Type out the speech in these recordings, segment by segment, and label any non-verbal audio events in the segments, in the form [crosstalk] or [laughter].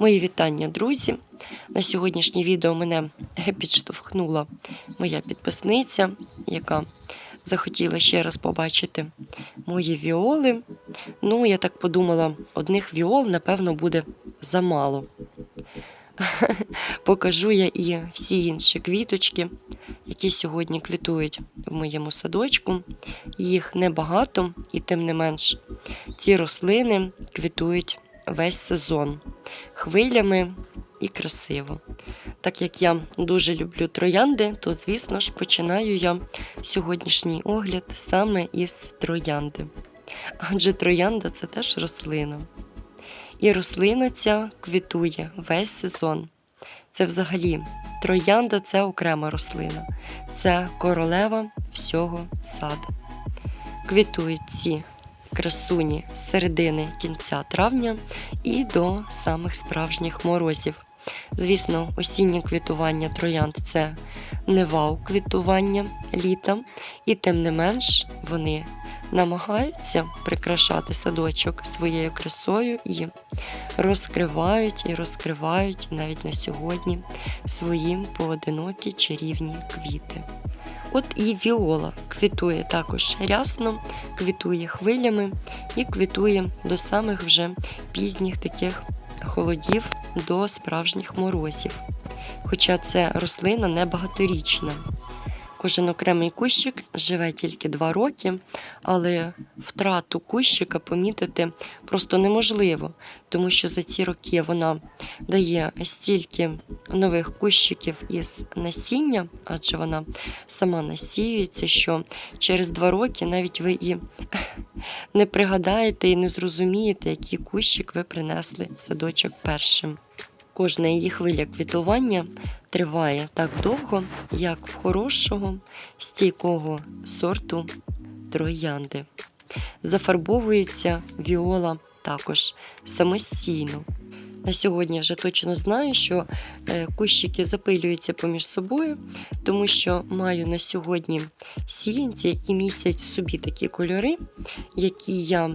Мої вітання, друзі. На сьогоднішнє відео мене підштовхнула моя підписниця, яка захотіла ще раз побачити мої віоли. Ну, я так подумала, одних віол, напевно, буде замало. Покажу я і всі інші квіточки, які сьогодні квітують в моєму садочку. Їх небагато, і тим не менш, ці рослини квітують весь сезон хвилями і красиво. Так як я дуже люблю троянди, то, звісно ж, починаю я сьогоднішній огляд саме із троянди. Адже троянда це теж рослина. І рослина ця квітує весь сезон. Це взагалі троянда це окрема рослина, це королева всього саду. Квітують ці красуні з середини кінця травня і до самих справжніх морозів. Звісно, осіннє квітування троянд це не вау квітування літа, і тим не менш вони намагаються прикрашати садочок своєю красою і розкривають і розкривають навіть на сьогодні свої поодинокі чарівні квіти. От і віола квітує також рясно, квітує хвилями і квітує до самих вже пізніх таких холодів до справжніх морозів. Хоча це рослина не багаторічна. Кожен окремий кущик живе тільки два роки, але втрату кущика помітити просто неможливо, тому що за ці роки вона дає стільки нових кущиків із насіння, адже вона сама насіюється, що через два роки навіть ви і [laughs] не пригадаєте і не зрозумієте, який кущик ви принесли в садочок першим. Кожна її хвиля квітування триває так довго, як в хорошого, стійкого сорту троянди. Зафарбовується віола також самостійно. На сьогодні я вже точно знаю, що е, кущики запилюються поміж собою, тому що маю на сьогодні сіянці, які містять в собі такі кольори, які я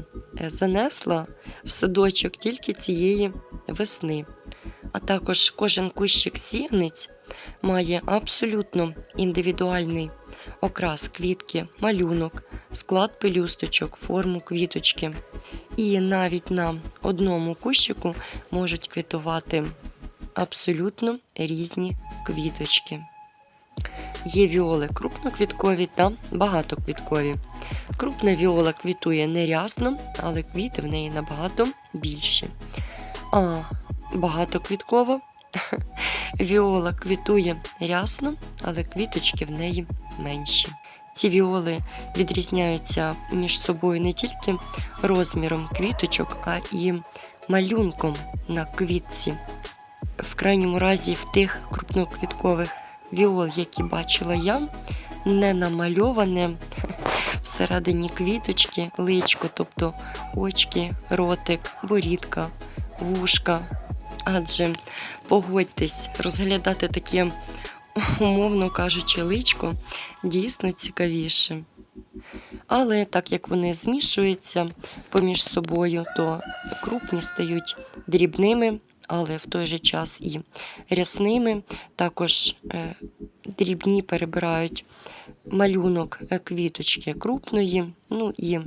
е, занесла в садочок тільки цієї весни. А також кожен кущик сіянець має абсолютно індивідуальний окрас квітки, малюнок, склад пелюсточок, форму квіточки. І навіть на одному кущику можуть квітувати абсолютно різні квіточки. Є віоли крупноквіткові та багатоквіткові. Крупна віола квітує нерясно, але квіти в неї набагато більші. А багатоквіткова [laughs] віола квітує рясно, але квіточки в неї менші. Ці віоли відрізняються між собою не тільки розміром квіточок, а і малюнком на квітці. В крайньому разі, в тих крупноквіткових віол, які бачила я, не намальоване [laughs] всередині квіточки личко, тобто очки, ротик, борідка, вушка. Адже погодьтесь, розглядати таке, умовно кажучи, личко дійсно цікавіше. Але так як вони змішуються поміж собою, то крупні стають дрібними, але в той же час і рясними. Також е, дрібні перебирають малюнок е, квіточки крупної. Ну і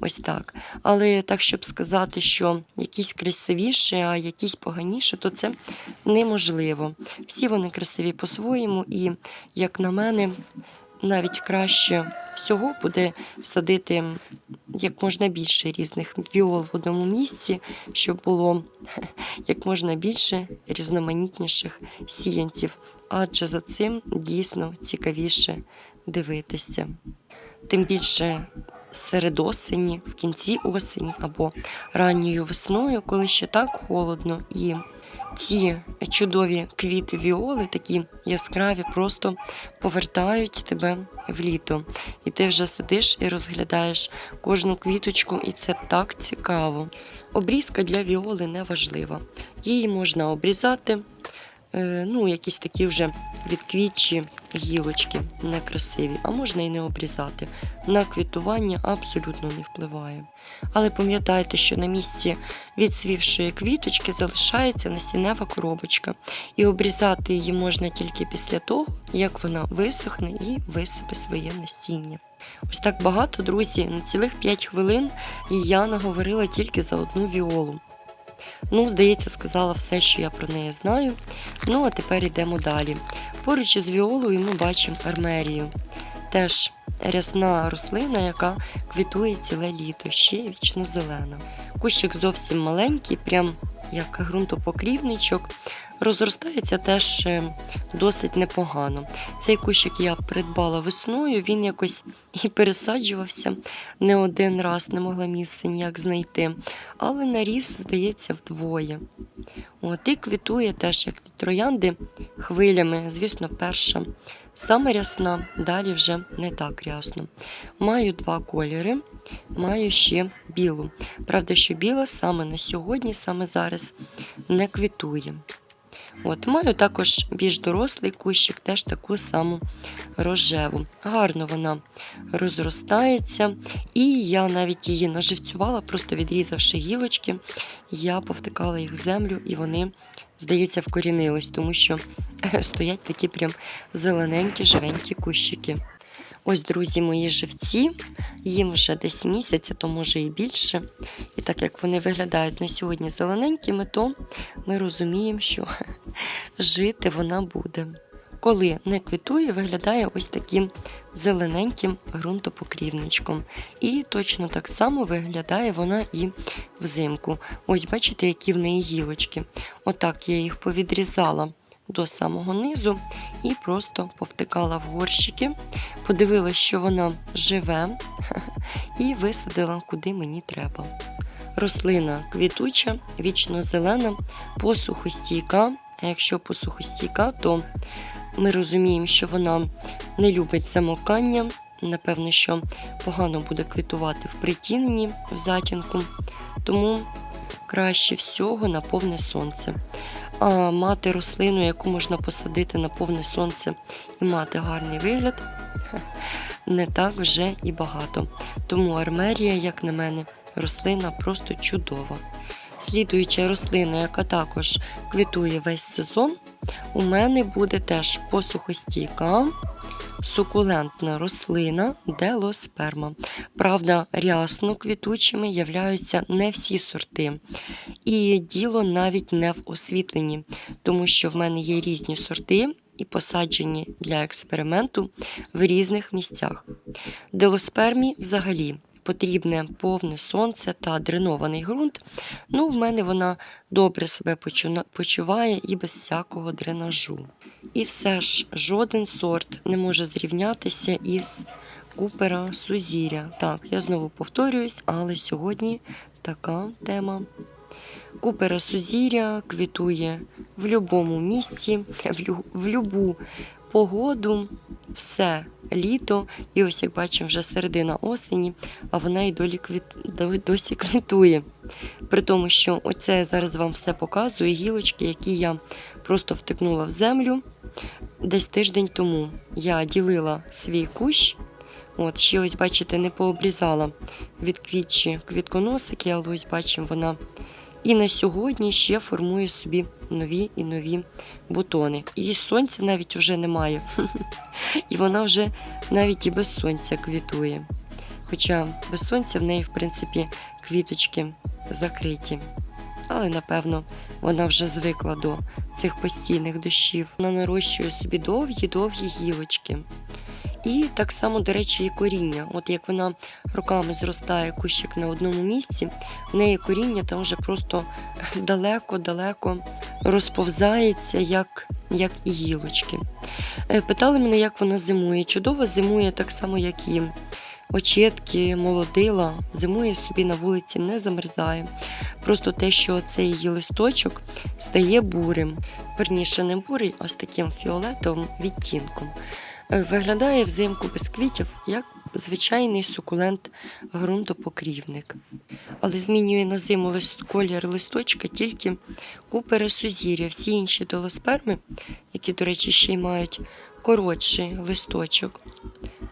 ось так. Але так, щоб сказати, що якісь красивіші, а якісь поганіше, то це неможливо. Всі вони красиві по-своєму, і, як на мене, навіть краще всього буде садити як можна більше різних віол в одному місці, щоб було як можна більше різноманітніших сіянців, адже за цим дійсно цікавіше дивитися. Тим більше серед осені, в кінці осені або ранньою весною, коли ще так холодно і ці чудові квіти віоли, такі яскраві, просто повертають тебе в літо. І ти вже сидиш і розглядаєш кожну квіточку, і це так цікаво. Обрізка для віоли не важлива. Її можна обрізати. Е, Ну, якісь такі вже відквітчі гілочки некрасиві, а можна і не обрізати. На квітування абсолютно не впливає. Але пам'ятайте, що на місці відсвівшої квіточки залишається насіннева коробочка, і обрізати її можна тільки після того, як вона висохне і висипе своє насіння. Ось так багато, друзі, на цілих 5 хвилин я наговорила тільки за одну віолу. Ну, здається, сказала все, що я про неї знаю. Ну, а тепер йдемо далі. Поруч із віолою ми бачимо армерію. Теж рясна рослина, яка квітує ціле літо, ще вічно зелена. Кущик зовсім маленький, прям як ґрунтопокрівничок. Розростається теж е, досить непогано. Цей кущик я придбала весною, він якось і пересаджувався не один раз, не могла місце ніяк знайти, але наріс, здається, вдвоє. От, і квітує теж, як троянди, хвилями, звісно, перша. Саме рясна, далі вже не так рясно. Маю два кольори, маю ще білу. Правда, що біла саме на сьогодні, саме зараз не квітує. От, маю також більш дорослий кущик, теж таку саму рожеву. Гарно вона розростається, і я навіть її наживцювала, просто відрізавши гілочки, я повтикала їх в землю, і вони, здається, вкорінились, тому що стоять такі прям зелененькі, живенькі кущики. Ось, друзі, мої живці, їм вже десь місяця, то може і більше. І так як вони виглядають на сьогодні зелененькими, то ми розуміємо, що [laughs] жити вона буде. Коли не квітує, виглядає ось таким зелененьким ґрунтопокрівничком. І точно так само виглядає вона і взимку. Ось бачите, які в неї гілочки. Отак я їх повідрізала до самого низу і просто повтикала в горщики, подивилася, що вона живе, [laughs] і висадила куди мені треба. Рослина квітуча, вічно зелена, посухостійка. А якщо посухостійка, то ми розуміємо, що вона не любить замокання. Напевно, що погано буде квітувати в притіненні, в затінку, тому краще всього на повне сонце. Мати рослину, яку можна посадити на повне сонце і мати гарний вигляд, [laughs] не так вже і багато. Тому армерія, як на мене, рослина просто чудова. Слідуюча рослина, яка також квітує весь сезон, у мене буде теж посухостійка, сукулентна рослина делосперма. Правда, рясно квітучими являються не всі сорти. І діло навіть не в освітленні, тому що в мене є різні сорти. І посаджені для експерименту в різних місцях. Делоспермі взагалі потрібне повне сонце та дренований ґрунт. Ну, в мене вона добре себе почуває і без всякого дренажу. І все ж жоден сорт не може зрівнятися із купера Сузіря. Так, я знову повторююсь, але сьогодні така тема. Купера Сузіря квітує в будь-якому місці, [laughs] в, любу погоду, все літо. І ось як бачимо, вже середина осені, а вона і долі квіт... досі квітує. При тому, що оце я зараз вам все показую, гілочки, які я просто втикнула в землю десь тиждень тому. Я ділила свій кущ. От, ще ось, бачите, не пообрізала від квітчі квітконосики, але ось бачимо, вона і на сьогодні ще формує собі нові і нові бутони. І сонця навіть вже немає. [laughs] І вона вже навіть і без сонця квітує. Хоча без сонця в неї, в принципі, квіточки закриті. Але напевно вона вже звикла до цих постійних дощів. Вона нарощує собі довгі-довгі гілочки. І так само, до речі, і коріння. От як вона роками зростає кущик на одному місці, в неї коріння там вже просто далеко-далеко розповзається, як, як і гілочки. Е, Питали мене, як вона зимує. Чудово зимує так само, як і очетки, молодила. Зимує собі на вулиці, не замерзає. Просто те, що цей її листочок стає бурим. Верніше, не бурий, а з таким фіолетовим відтінком. Е, Виглядає взимку без квітів як звичайний сукулент ґрунтопокрівник. Але змінює на зиму колір листочка тільки купери сузір'я. Всі інші долосперми, які, до речі, ще й мають коротший листочок.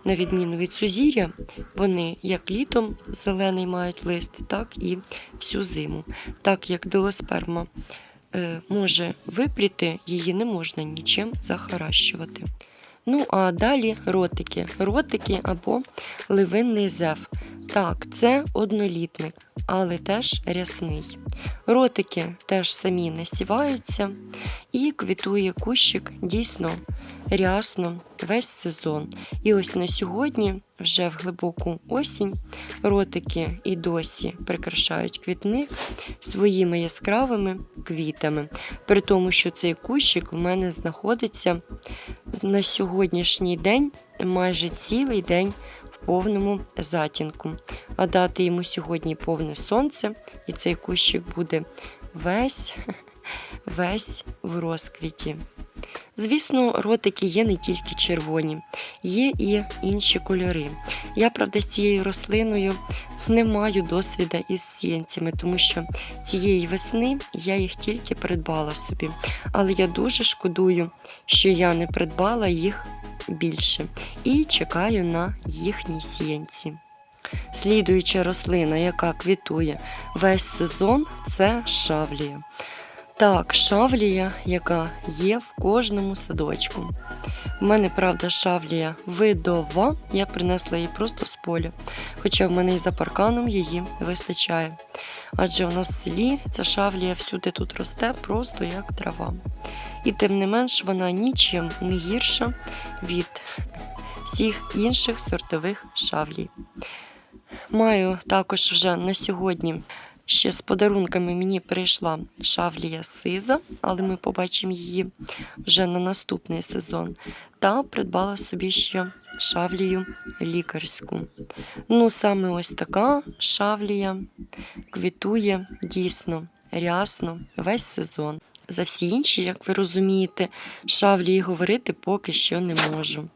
На відміну від сузір'я, вони як літом зелений мають лист, так і всю зиму. Так як делосперма е, може випріти, її не можна нічим захаращувати. Ну, а далі ротики. Ротики або ливинний зев. Так, це однолітник, але теж рясний. Ротики теж самі насіваються, і квітує кущик дійсно рясно весь сезон. І ось на сьогодні, вже в глибоку осінь, ротики і досі прикрашають квітник своїми яскравими квітами. При тому, що цей кущик у мене знаходиться на сьогоднішній день майже цілий день в повному затінку. А дати йому сьогодні повне сонце, і цей кущик буде весь, [laughs] весь в розквіті. Звісно, ротики є не тільки червоні, є і інші кольори. Я, правда, з цією рослиною не маю досвіду із сіянцями, тому що цієї весни я їх тільки придбала собі. Але я дуже шкодую, що я не придбала їх більше і чекаю на їхні сіянці. Слідуюча рослина, яка квітує весь сезон, це шавлія. Так, шавлія, яка є в кожному садочку. У мене, правда, шавлія видова. Я принесла її просто з поля, хоча в мене і за парканом її вистачає. Адже у нас в селі ця шавлія всюди тут росте, просто як трава. І тим не менш вона нічим не гірша від всіх інших сортових шавлій. Маю також вже на сьогодні ще з подарунками мені прийшла шавлія сиза, але ми побачимо її вже на наступний сезон. Та придбала собі ще шавлію лікарську. Ну, саме ось така шавлія квітує дійсно рясно весь сезон. За всі інші, як ви розумієте, шавлії говорити поки що не можу.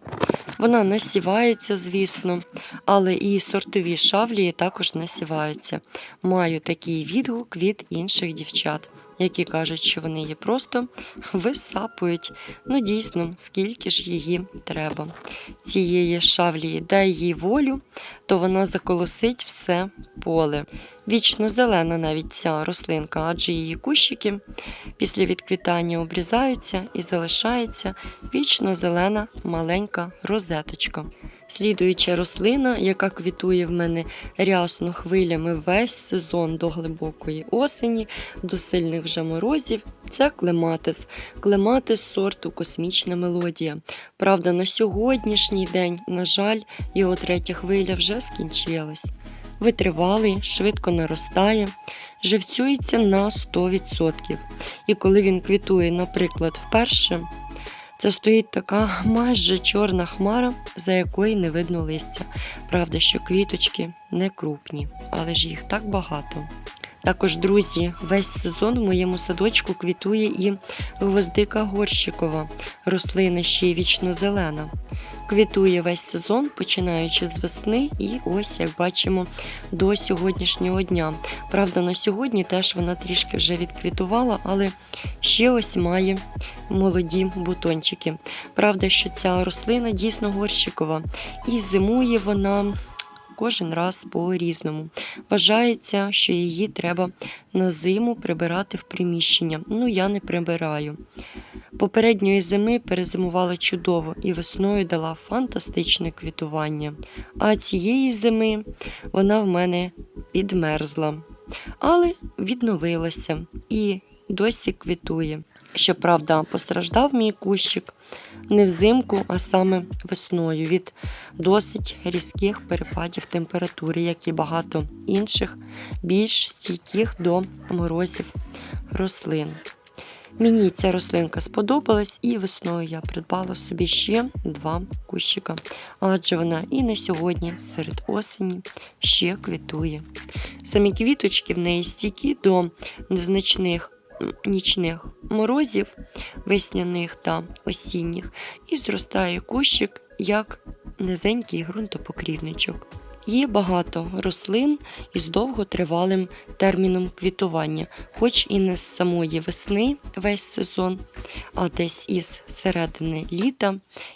Вона насівається, звісно, але і сортові шавлії також насіваються. Маю такий відгук від інших дівчат, які кажуть, що вони її просто висапують. Ну, дійсно, скільки ж її треба. Цієї шавлії дай їй волю, то вона заколосить все поле. Вічно зелена навіть ця рослинка, адже її кущики після відквітання обрізаються і залишається вічно зелена маленька розеточка. Слідуюча рослина, яка квітує в мене рясно хвилями весь сезон до глибокої осені, до сильних вже морозів, це клематис. Клематис сорту космічна мелодія. Правда, на сьогоднішній день, на жаль, його третя хвиля вже скінчилась. Витривалий, швидко наростає, живцюється на 100%. І коли він квітує, наприклад, вперше, це стоїть така майже чорна хмара, за якої не видно листя. Правда, що квіточки не крупні, але ж їх так багато. Також, друзі, весь сезон в моєму садочку квітує і гвоздика горщикова, рослина ще й вічно зелена. Квітує весь сезон, починаючи з весни, і ось, як бачимо, до сьогоднішнього дня. Правда, на сьогодні теж вона трішки вже відквітувала, але ще ось має молоді бутончики. Правда, що ця рослина дійсно горщикова, і зимує вона. Кожен раз по-різному. Вважається, що її треба на зиму прибирати в приміщення. Ну, я не прибираю. Попередньої зими перезимувала чудово і весною дала фантастичне квітування. А цієї зими вона в мене підмерзла, але відновилася і досі квітує. Щоправда, постраждав мій кущик не взимку, а саме весною від досить різких перепадів температури, як і багато інших, більш стійких до морозів рослин. Мені ця рослинка сподобалась, і весною я придбала собі ще два кущика, адже вона і на сьогодні, серед осені, ще квітує. Самі квіточки в неї стійкі до незначних нічних морозів, весняних та осінніх, і зростає кущик як низенький ґрунтопокрівничок. Є багато рослин із довготривалим терміном квітування, хоч і не з самої весни весь сезон, а десь із середини літа,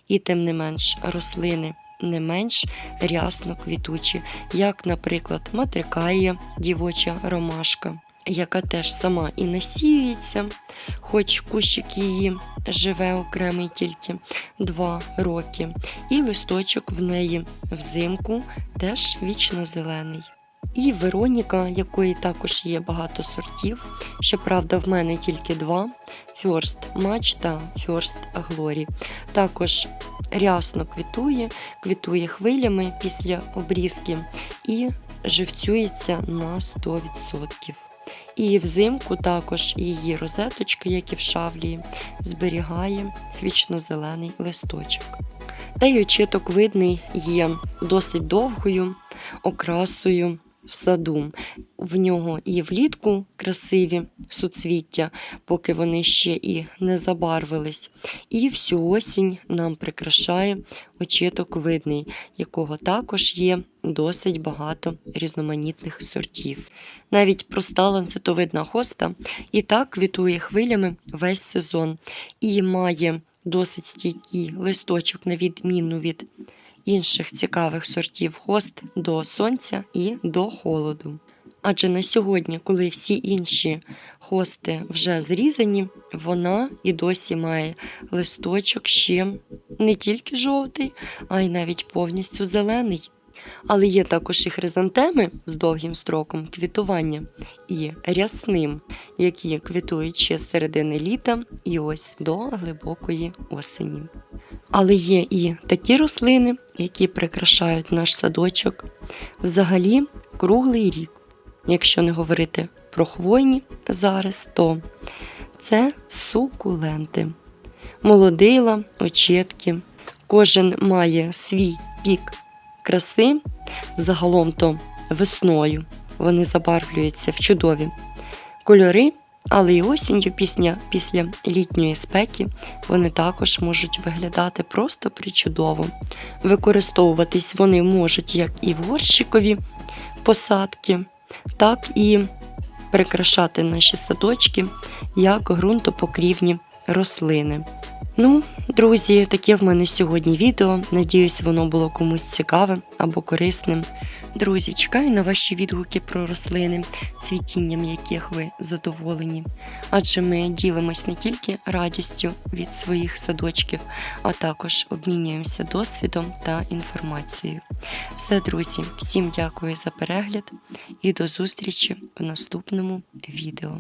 і тим не менш рослини не менш рясно квітучі, як, наприклад, матрикарія, дівоча ромашка, яка теж сама і насіюється, хоч кущик її живе окремий тільки 2 роки, і листочок в неї взимку теж вічно зелений. І Вероніка, якої також є багато сортів. Щоправда, в мене тільки два: First Match та First Glory. Також рясно квітує, квітує хвилями після обрізки і живцюється на 100%. І взимку також її розеточка, як і в шавлі, зберігає вічно-зелений листочок. Та й очіток видний є досить довгою окрасою в саду. В нього і влітку красиві суцвіття, поки вони ще і не забарвились. І всю осінь нам прикрашає очіток видний, якого також є досить багато різноманітних сортів. Навіть проста ланцетовидна хоста і так квітує хвилями весь сезон і має досить стійкий листочок, на відміну від інших цікавих сортів хост до сонця і до холоду. Адже на сьогодні, коли всі інші хости вже зрізані, вона і досі має листочок ще не тільки жовтий, а й навіть повністю зелений. Але є також і хризантеми з довгим строком квітування і рясним, які квітують ще з середини літа і ось до глибокої осені. Але є і такі рослини, які прикрашають наш садочок взагалі круглий рік. Якщо не говорити про хвойні зараз, то це сукуленти, молодила, очетки. Кожен має свій пік краси, загалом то весною. Вони забарвлюються в чудові кольори, але і осінню пісня після літньої спеки вони також можуть виглядати просто причудово. Використовуватись вони можуть як і в горщикові посадки, так і прикрашати наші садочки як ґрунтопокрівні рослини. Ну, друзі, таке в мене сьогодні відео. Надіюсь, воно було комусь цікавим або корисним. Друзі, чекаю на ваші відгуки про рослини, цвітінням яких ви задоволені. Адже ми ділимось не тільки радістю від своїх садочків, а також обмінюємося досвідом та інформацією. Все, друзі, всім дякую за перегляд і до зустрічі в наступному відео.